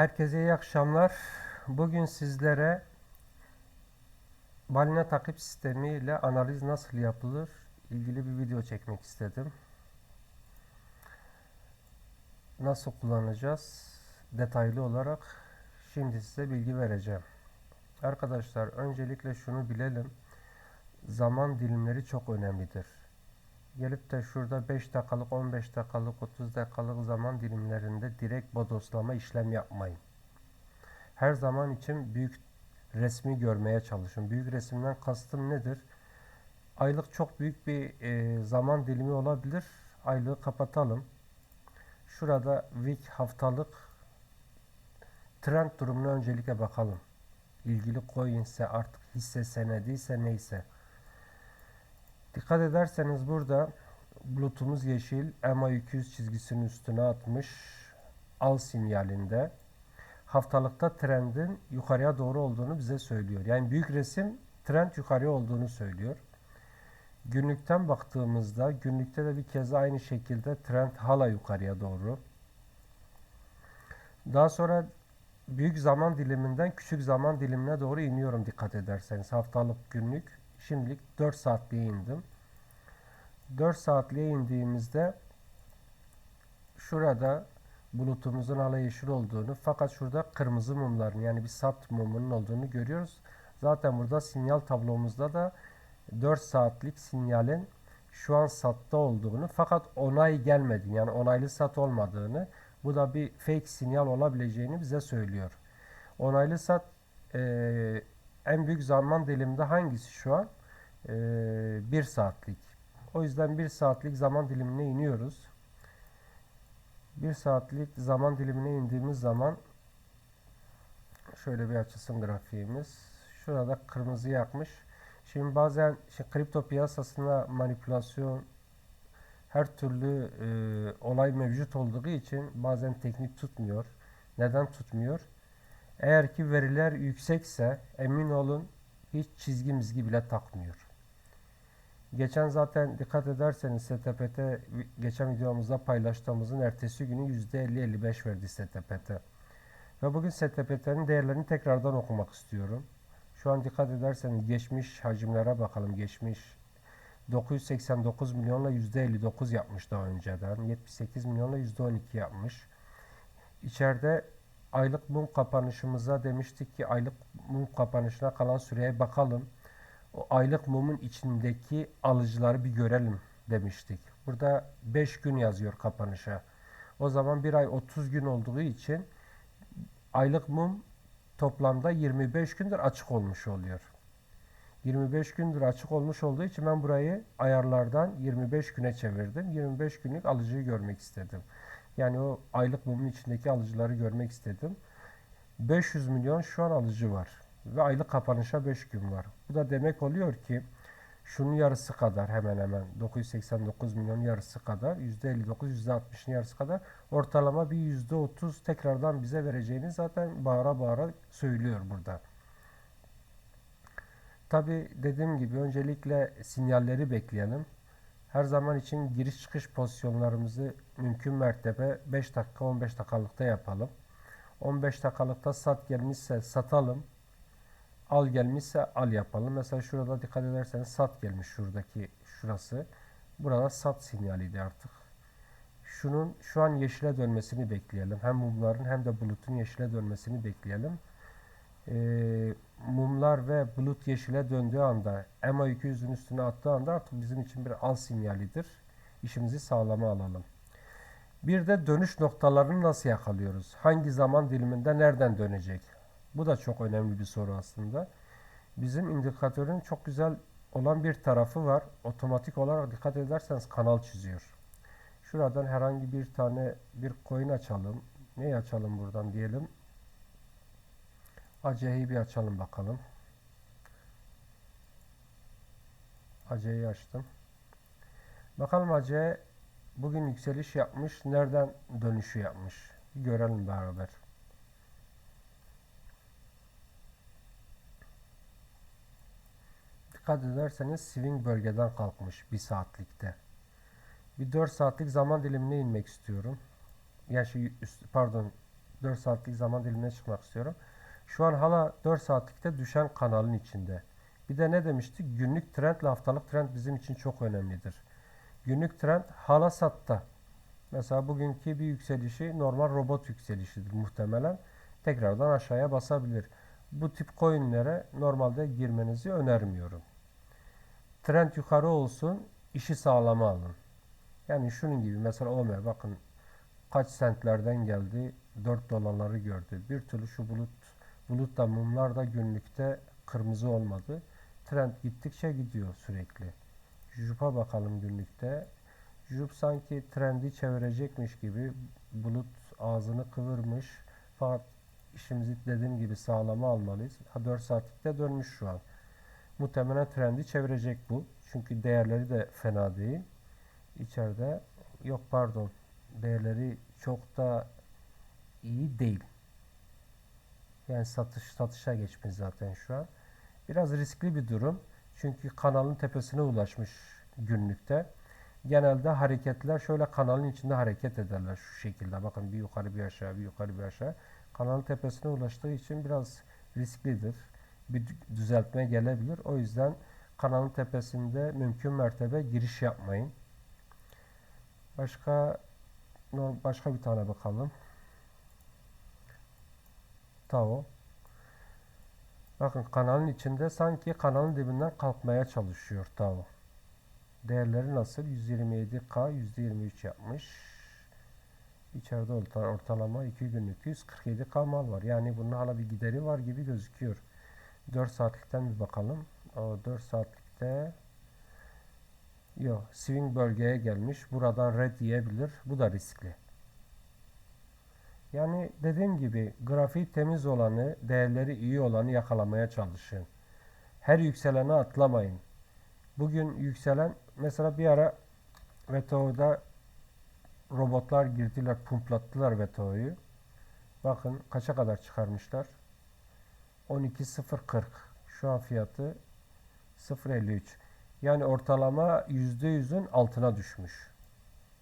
Herkese iyi akşamlar. Bugün sizlere balina takip sistemi ile analiz nasıl yapılır ilgili bir video çekmek istedim. Nasıl kullanacağız detaylı olarak şimdi size bilgi vereceğim. Arkadaşlar öncelikle şunu bilelim. Zaman dilimleri çok önemlidir. Gelip de şurada 5 dakikalık, 15 dakikalık, 30 dakikalık zaman dilimlerinde direkt bodoslama işlem yapmayın. Her zaman için büyük resmi görmeye çalışın. Büyük resimden kastım nedir? Aylık çok büyük bir e, zaman dilimi olabilir. Aylığı kapatalım. Şurada week haftalık trend durumuna öncelikle bakalım. İlgili coin ise artık hisse senediyse neyse. Dikkat ederseniz burada bulutumuz yeşil EMA 200 çizgisinin üstüne atmış al sinyalinde haftalıkta trendin yukarıya doğru olduğunu bize söylüyor. Yani büyük resim trend yukarıya olduğunu söylüyor. Günlükten baktığımızda günlükte de bir kez aynı şekilde trend hala yukarıya doğru. Daha sonra büyük zaman diliminden küçük zaman dilimine doğru iniyorum dikkat ederseniz. Haftalık günlük şimdilik 4 saatliğe indim. 4 saatliğe indiğimizde şurada bulutumuzun hala yeşil olduğunu fakat şurada kırmızı mumların yani bir sat mumunun olduğunu görüyoruz. Zaten burada sinyal tablomuzda da 4 saatlik sinyalin şu an satta olduğunu fakat onay gelmedi yani onaylı sat olmadığını bu da bir fake sinyal olabileceğini bize söylüyor. Onaylı sat e, en büyük zaman diliminde hangisi şu an? E, 1 saatlik. O yüzden 1 saatlik zaman dilimine iniyoruz. 1 saatlik zaman dilimine indiğimiz zaman şöyle bir açılsın grafiğimiz. Şurada kırmızı yakmış. Şimdi bazen işte kripto piyasasında manipülasyon her türlü e, olay mevcut olduğu için bazen teknik tutmuyor. Neden tutmuyor? Eğer ki veriler yüksekse emin olun hiç çizgi mizgi bile takmıyor. Geçen zaten dikkat ederseniz STPT geçen videomuzda paylaştığımızın ertesi günü %50-55 verdi STPT. Ve bugün STPT'nin değerlerini tekrardan okumak istiyorum. Şu an dikkat ederseniz geçmiş hacimlere bakalım. Geçmiş 989 milyonla %59 yapmış daha önceden. 78 milyonla %12 yapmış. İçeride aylık mum kapanışımıza demiştik ki aylık mum kapanışına kalan süreye bakalım. O aylık mumun içindeki alıcıları bir görelim demiştik. Burada 5 gün yazıyor kapanışa. O zaman bir ay 30 gün olduğu için aylık mum toplamda 25 gündür açık olmuş oluyor. 25 gündür açık olmuş olduğu için ben burayı ayarlardan 25 güne çevirdim. 25 günlük alıcıyı görmek istedim. Yani o aylık mumun içindeki alıcıları görmek istedim. 500 milyon şu an alıcı var. Ve aylık kapanışa 5 gün var. Bu da demek oluyor ki şunun yarısı kadar hemen hemen 989 milyon yarısı kadar %59 %60'ın yarısı kadar ortalama bir %30 tekrardan bize vereceğini zaten bağıra bağıra söylüyor burada. Tabi dediğim gibi öncelikle sinyalleri bekleyelim. Her zaman için giriş çıkış pozisyonlarımızı mümkün mertebe 5 dakika 15 dakikalıkta yapalım. 15 dakikalıkta sat gelmişse satalım. Al gelmişse al yapalım. Mesela şurada dikkat ederseniz sat gelmiş şuradaki şurası. Burada sat sinyaliydi artık. Şunun şu an yeşile dönmesini bekleyelim. Hem mumların hem de bulutun yeşile dönmesini bekleyelim. Ee, mumlar ve bulut yeşile döndüğü anda EMA 200'ün üstüne attığı anda artık bizim için bir al sinyalidir. İşimizi sağlama alalım. Bir de dönüş noktalarını nasıl yakalıyoruz? Hangi zaman diliminde nereden dönecek? Bu da çok önemli bir soru aslında. Bizim indikatörün çok güzel olan bir tarafı var. Otomatik olarak dikkat ederseniz kanal çiziyor. Şuradan herhangi bir tane bir coin açalım. Neyi açalım buradan diyelim. AC'yi bir açalım bakalım. AC'yi açtım. Bakalım AC bugün yükseliş yapmış. Nereden dönüşü yapmış? Bir görelim beraber. Dikkat ederseniz swing bölgeden kalkmış bir saatlikte. Bir 4 saatlik zaman dilimine inmek istiyorum. Yani şey, pardon 4 saatlik zaman dilimine çıkmak istiyorum. Şu an hala 4 saatlikte düşen kanalın içinde. Bir de ne demiştik? Günlük trendle haftalık trend bizim için çok önemlidir. Günlük trend hala satta. Mesela bugünkü bir yükselişi normal robot yükselişidir muhtemelen. Tekrardan aşağıya basabilir. Bu tip coinlere normalde girmenizi önermiyorum. Trend yukarı olsun, işi sağlama alın. Yani şunun gibi mesela Omer bakın kaç sentlerden geldi 4 dolarları gördü. Bir türlü şu bulut bulut da mumlar da günlükte kırmızı olmadı. Trend gittikçe gidiyor sürekli. Jup'a bakalım günlükte. Jup sanki trendi çevirecekmiş gibi bulut ağzını kıvırmış. Fakat işimizi dediğim gibi sağlama almalıyız. Ha 4 saatlikte dönmüş şu an. Muhtemelen trendi çevirecek bu. Çünkü değerleri de fena değil. İçeride yok pardon değerleri çok da iyi değil. Yani satış satışa geçmiş zaten şu an. Biraz riskli bir durum. Çünkü kanalın tepesine ulaşmış günlükte. Genelde hareketler şöyle kanalın içinde hareket ederler şu şekilde. Bakın bir yukarı bir aşağı, bir yukarı bir aşağı. Kanalın tepesine ulaştığı için biraz risklidir. Bir düzeltme gelebilir. O yüzden kanalın tepesinde mümkün mertebe giriş yapmayın. Başka başka bir tane bakalım. Tao. Bakın kanalın içinde sanki kanalın dibinden kalkmaya çalışıyor Tao. Değerleri nasıl? 127K %23 yapmış. İçeride ortalama 2 günlük 147K mal var. Yani bunun hala bir gideri var gibi gözüküyor. 4 saatlikten bir bakalım. O 4 saatlikte yok swing bölgeye gelmiş. Buradan red yiyebilir. Bu da riskli. Yani dediğim gibi grafiği temiz olanı, değerleri iyi olanı yakalamaya çalışın. Her yükselene atlamayın. Bugün yükselen mesela bir ara VTO'da robotlar girdiler, pumplattılar VTO'yu. Bakın kaça kadar çıkarmışlar? 12.040. Şu an fiyatı 0.53. Yani ortalama %100'ün altına düşmüş.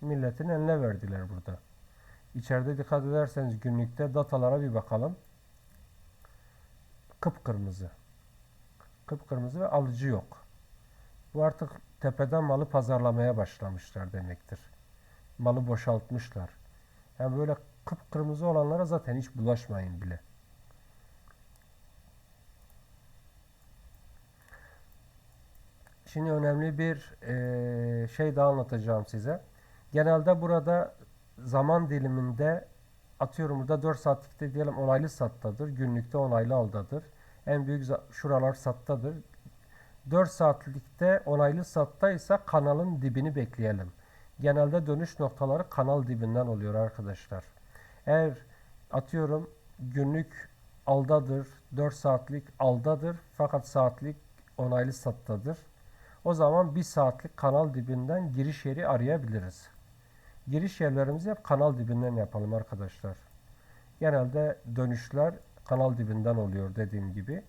Milletin eline verdiler burada. İçeride dikkat ederseniz günlükte datalara bir bakalım. Kıpkırmızı. Kıpkırmızı ve alıcı yok. Bu artık tepeden malı pazarlamaya başlamışlar demektir. Malı boşaltmışlar. Yani böyle kıpkırmızı olanlara zaten hiç bulaşmayın bile. Şimdi önemli bir e, şey daha anlatacağım size. Genelde burada zaman diliminde atıyorum burada 4 saatlikte diyelim onaylı sattadır. Günlükte onaylı aldadır. En büyük şuralar sattadır. 4 saatlikte onaylı sattaysa kanalın dibini bekleyelim. Genelde dönüş noktaları kanal dibinden oluyor arkadaşlar. Eğer atıyorum günlük aldadır, 4 saatlik aldadır fakat saatlik onaylı sattadır. O zaman 1 saatlik kanal dibinden giriş yeri arayabiliriz. Giriş yerlerimizi hep kanal dibinden yapalım arkadaşlar. Genelde dönüşler kanal dibinden oluyor dediğim gibi.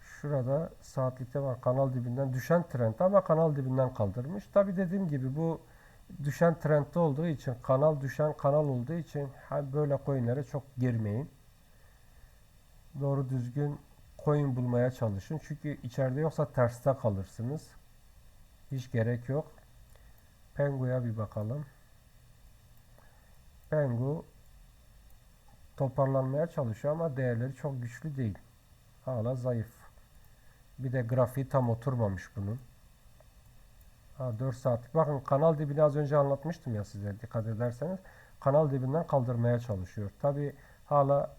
Şurada saatlikte var kanal dibinden düşen trend ama kanal dibinden kaldırmış. Tabi dediğim gibi bu düşen trendde olduğu için kanal düşen kanal olduğu için böyle coinlere çok girmeyin. Doğru düzgün coin bulmaya çalışın. Çünkü içeride yoksa terste kalırsınız. Hiç gerek yok. Pengu'ya bir bakalım. Pengu toparlanmaya çalışıyor ama değerleri çok güçlü değil. Hala zayıf. Bir de grafiği tam oturmamış bunun. Ha 4 saat. Bakın kanal dibini az önce anlatmıştım ya size dikkat ederseniz. Kanal dibinden kaldırmaya çalışıyor. Tabi hala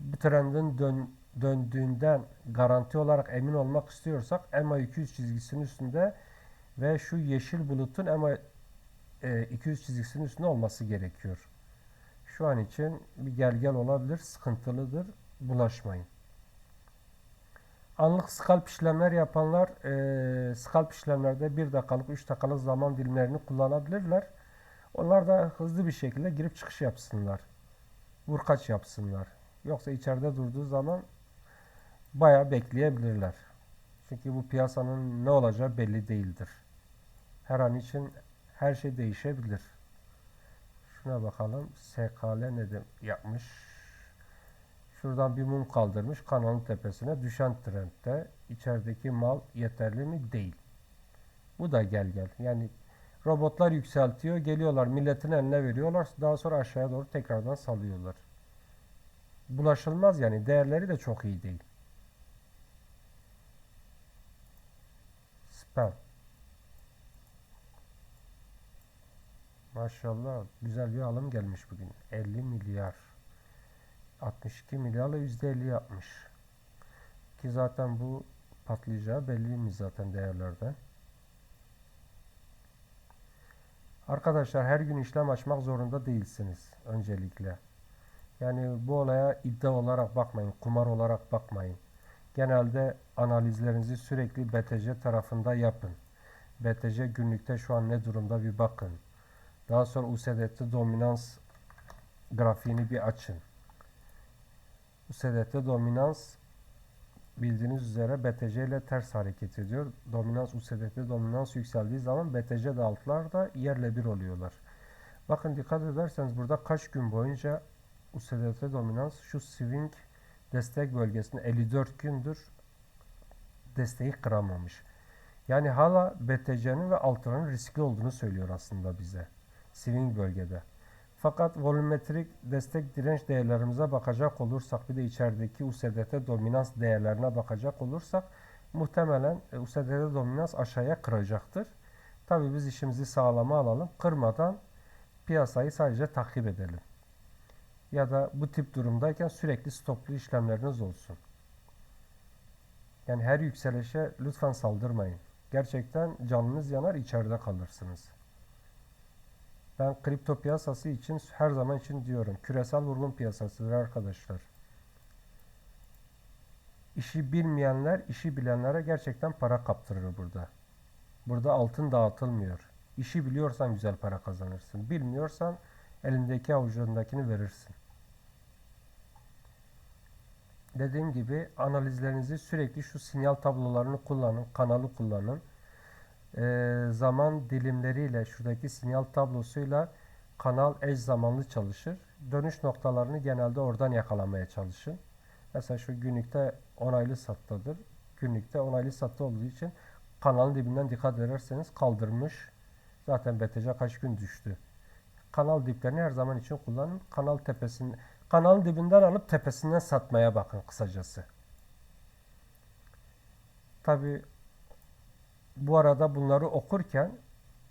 bu trendin dön, döndüğünden garanti olarak emin olmak istiyorsak EMA 200 çizgisinin üstünde ve şu yeşil bulutun EMA e, 200 çizgisinin üstünde olması gerekiyor. Şu an için bir gel gel olabilir, sıkıntılıdır. Bulaşmayın. Anlık scalp işlemler yapanlar e, scalp işlemlerde 1 dakikalık 3 dakikalık zaman dilimlerini kullanabilirler. Onlar da hızlı bir şekilde girip çıkış yapsınlar. Vurkaç yapsınlar. Yoksa içeride durduğu zaman bayağı bekleyebilirler. Çünkü bu piyasanın ne olacağı belli değildir. Her an için her şey değişebilir. Şuna bakalım. SKL ne de yapmış? Şuradan bir mum kaldırmış kanalın tepesine. Düşen trendde. İçerideki mal yeterli mi? Değil. Bu da gel gel. Yani robotlar yükseltiyor. Geliyorlar milletin eline veriyorlar. Daha sonra aşağıya doğru tekrardan salıyorlar. Bulaşılmaz yani. Değerleri de çok iyi değil. Spam. Maşallah güzel bir alım gelmiş bugün. 50 milyar. 62 milyarla %50 yapmış. Ki zaten bu patlayacağı belliymiş zaten değerlerde. Arkadaşlar her gün işlem açmak zorunda değilsiniz öncelikle. Yani bu olaya iddia olarak bakmayın, kumar olarak bakmayın. Genelde analizlerinizi sürekli BTC tarafında yapın. BTC günlükte şu an ne durumda bir bakın. Daha sonra USDT dominans grafiğini bir açın. USDT dominans bildiğiniz üzere BTC ile ters hareket ediyor. Dominans USDT dominans yükseldiği zaman BTC de altlar da yerle bir oluyorlar. Bakın dikkat ederseniz burada kaç gün boyunca USDT dominans şu swing destek bölgesinde 54 gündür desteği kıramamış. Yani hala BTC'nin ve altının riskli olduğunu söylüyor aslında bize. Swing bölgede. Fakat volümetrik destek direnç değerlerimize bakacak olursak bir de içerideki USDT dominans değerlerine bakacak olursak muhtemelen e, USDT dominans aşağıya kıracaktır. Tabi biz işimizi sağlama alalım. Kırmadan piyasayı sadece takip edelim. Ya da bu tip durumdayken sürekli stoplu işlemleriniz olsun. Yani her yükselişe lütfen saldırmayın. Gerçekten canınız yanar içeride kalırsınız. Ben kripto piyasası için her zaman için diyorum. Küresel vurgun piyasasıdır arkadaşlar. İşi bilmeyenler, işi bilenlere gerçekten para kaptırır burada. Burada altın dağıtılmıyor. İşi biliyorsan güzel para kazanırsın. Bilmiyorsan elindeki avucundakini verirsin. Dediğim gibi analizlerinizi sürekli şu sinyal tablolarını kullanın, kanalı kullanın e, zaman dilimleriyle şuradaki sinyal tablosuyla kanal eş zamanlı çalışır. Dönüş noktalarını genelde oradan yakalamaya çalışın. Mesela şu günlükte onaylı sattadır. Günlükte onaylı sattı olduğu için kanalın dibinden dikkat ederseniz kaldırmış. Zaten BTC kaç gün düştü. Kanal diplerini her zaman için kullanın. Kanal tepesini, kanalın dibinden alıp tepesinden satmaya bakın kısacası. Tabi bu arada bunları okurken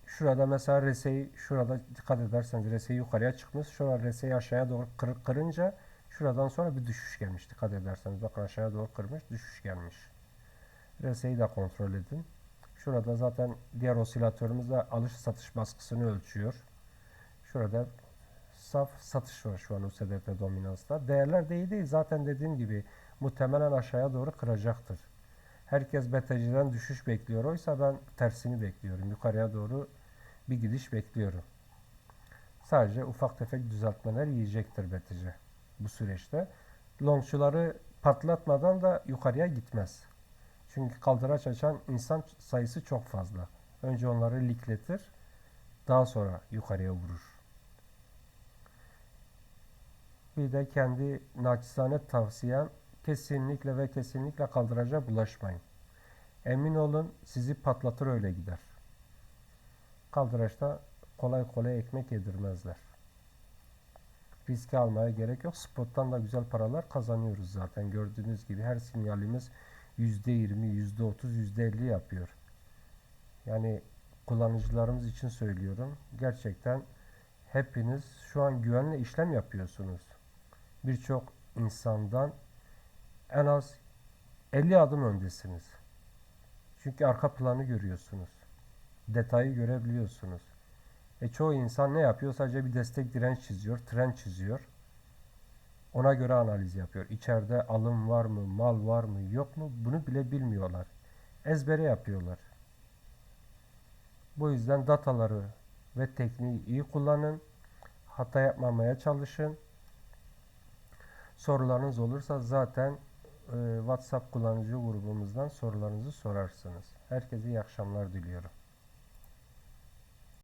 şurada mesela reseyi şurada dikkat ederseniz reseyi yukarıya çıkmış. Şurada reseyi aşağıya doğru kır, kırınca şuradan sonra bir düşüş gelmiş. Dikkat ederseniz bakın aşağıya doğru kırmış düşüş gelmiş. Reseyi de kontrol edin. Şurada zaten diğer osilatörümüz de alış satış baskısını ölçüyor. Şurada saf satış var şu an USDT dominansta. Değerler de iyi değil. Zaten dediğim gibi muhtemelen aşağıya doğru kıracaktır. Herkes BTC'den düşüş bekliyor. Oysa ben tersini bekliyorum. Yukarıya doğru bir gidiş bekliyorum. Sadece ufak tefek düzeltmeler yiyecektir BTC bu süreçte. Longçuları patlatmadan da yukarıya gitmez. Çünkü kaldıraç açan insan sayısı çok fazla. Önce onları likletir. Daha sonra yukarıya vurur. Bir de kendi naçizane tavsiyem kesinlikle ve kesinlikle kaldıraca bulaşmayın. Emin olun sizi patlatır öyle gider. Kaldıraçta kolay kolay ekmek yedirmezler. Riski almaya gerek yok. Spot'tan da güzel paralar kazanıyoruz zaten. Gördüğünüz gibi her sinyalimiz %20, %30, %50 yapıyor. Yani kullanıcılarımız için söylüyorum. Gerçekten hepiniz şu an güvenle işlem yapıyorsunuz. Birçok insandan en az 50 adım öndesiniz. Çünkü arka planı görüyorsunuz. Detayı görebiliyorsunuz. E çoğu insan ne yapıyor? Sadece bir destek direnç çiziyor, trend çiziyor. Ona göre analiz yapıyor. İçeride alım var mı, mal var mı, yok mu? Bunu bile bilmiyorlar. Ezbere yapıyorlar. Bu yüzden dataları ve tekniği iyi kullanın. Hata yapmamaya çalışın. Sorularınız olursa zaten e, WhatsApp kullanıcı grubumuzdan sorularınızı sorarsınız. Herkese iyi akşamlar diliyorum.